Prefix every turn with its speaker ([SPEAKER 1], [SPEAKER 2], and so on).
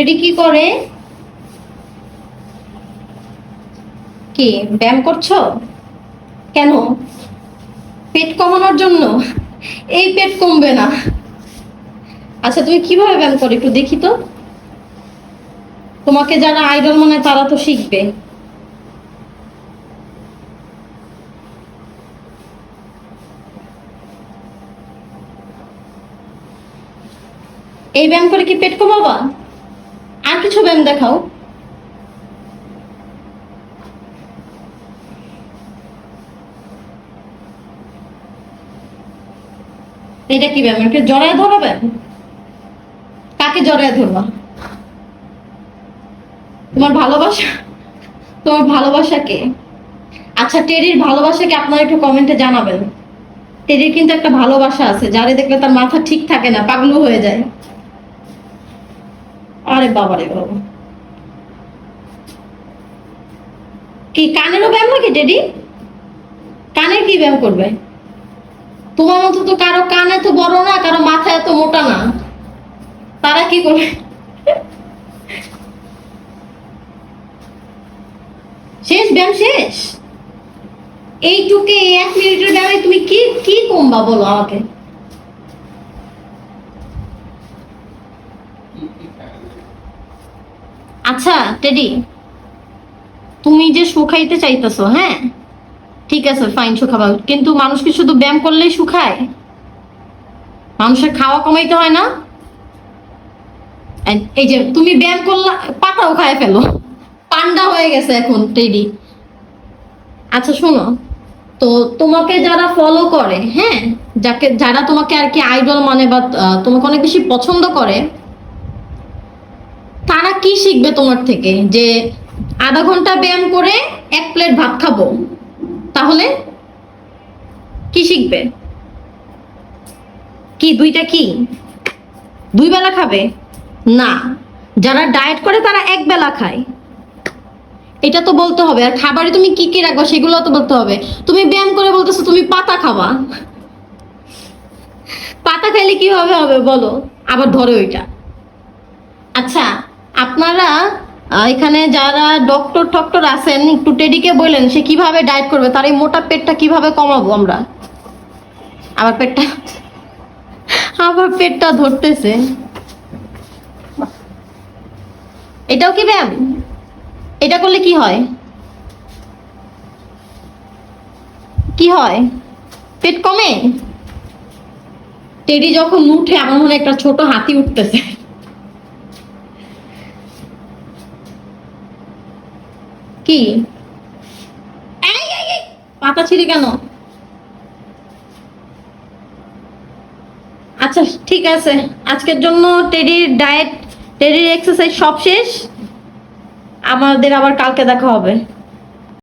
[SPEAKER 1] Teddy কি করে? কি, ব্যায়াম করছ? কেন? পেট কমানোর জন্য? এই পেট কমবে না। আচ্ছা তুমি কীভাবে ব্যায়াম করো একটু দেখি তো। তোমাকে যারা আইডল মনে তারা তো শিখবে। এই ব্যায়াম করে কি পেট কমাবা? কিছু ব্যায়াম দেখাও। এটা কি ব্যায়াম এটা জড়ায় ধরাবেন কাকে জড়ায় ধরবা? তোমার ভালোবাসা? তোমার ভালোবাসা কে? আচ্ছা টেরির ভালোবাসাকে আপনারা একটু কমেন্টে জানাবেন। টেরির কিন্তু একটা ভালোবাসা আছে, যারে দেখলে তার মাথা ঠিক থাকে না, পাগলু হয়ে যায়। আরে বাবা রে বাবা কি, কানেরও ব্যায়াম নাকি টেডি কানের কি ব্যায়াম করবে? তোমার মতো তো কারও কান এত বড় না, কারও মাথা এত মোটা না। তারা কি করবে? শেষ, ব্যায়াম শেষ? এইটুকে এই এক মিনিটের ব্যায়ামে তুমি কি কি কমবা বলো আমাকে? আচ্ছা টেডি, তুমি যে শুকাইতে চাইতেছো হ্যাঁ? ঠিক আছে ফাইন শুকাবা কিন্তু মানুষ কি শুধু ব্যায়াম করলেই শুকায় মানুষের খাওয়া কমাইতে হয় না? এই- যে তুমি ব্যায়াম করলা পাতাও খায় ফেলো। পান্ডা হয়ে গেছে এখন, টেডি। আচ্ছা শোনো। তো তোমাকে যারা ফলো করে হ্যাঁ? যাকে, যারা তোমাকে আর কি আইডল মানে বা তোমাকে অনেক বেশি পছন্দ করে তারা কি শিখবে তোমার থেকে? যে আধা ঘণ্টা ব্যায়াম করে এক প্লেট ভাত খাব। তাহলে কি শিখবে? কি, দুইটা কি? দুই বেলা খাবে? না। যারা ডায়েট করে তারা এক বেলা খায়। এটা তো বলতে হবে। আর খাবারে তুমি কি কি রাখবা সেগুলো তো বলতে হবে। তুমি ব্যায়াম করে বলতেছো তুমি পাতা খাবা। পাতা খাইলে কীভাবে হবে বলো। আবার ধরো ওইটা আপনারা এখানে যারা ডক্টর টক্টর আছেন, একটু টেডিকে বললেন, সে কীভাবে ডায়েট করবে? তার এই মোটা পেটটা কীভাবে কমাবো আমরা? আমার পেটটা আমার পেটটা ধরতেছে। এটাও কি ব্যায়াম? এটা করলে কি হয়? কি হয়? পেট কমে? টেডি যখন উঠে, আমার মনে একটা ছোট হাতি উঠতেছে। কি? পাতা ছিঁড়ে কেন? আচ্ছা ঠিক আছে। আজকের জন্য টেডির ডায়েট, টেডির এক্সারসাইজ সব শেষ। আমাদের আবার কালকে দেখা হবে।